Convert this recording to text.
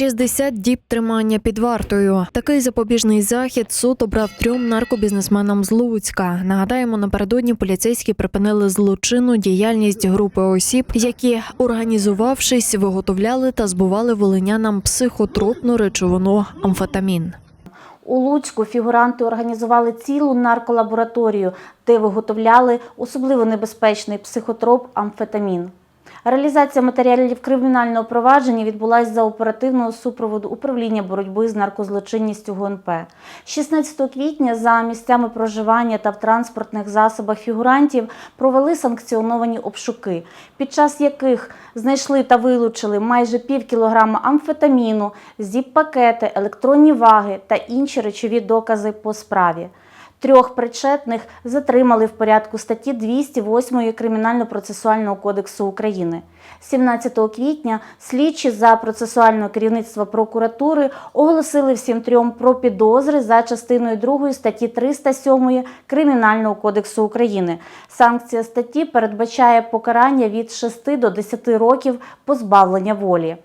60 діб тримання під вартою. Такий запобіжний захід суд обрав трьом наркобізнесменам з Луцька. Нагадаємо, напередодні поліцейські припинили злочинну діяльність групи осіб, які, організувавшись, виготовляли та збували волинянам психотропну речовину амфетамін. У Луцьку фігуранти організували цілу нарколабораторію, де виготовляли особливо небезпечний психотроп амфетамін. Реалізація матеріалів кримінального провадження відбулася за оперативного супроводу управління боротьби з наркозлочинністю ГУНП. 16 квітня за місцями проживання та в транспортних засобах фігурантів провели санкціоновані обшуки, під час яких знайшли та вилучили майже пів кілограма амфетаміну, зіп-пакети, електронні ваги та інші речові докази по справі. Трьох причетних затримали в порядку статті 208 Кримінально-процесуального кодексу України. 17 квітня слідчі за процесуального керівництва прокуратури оголосили всім трьом про підозри за частиною 2 статті 307 Кримінального кодексу України. Санкція статті передбачає покарання від 6 до 10 років позбавлення волі.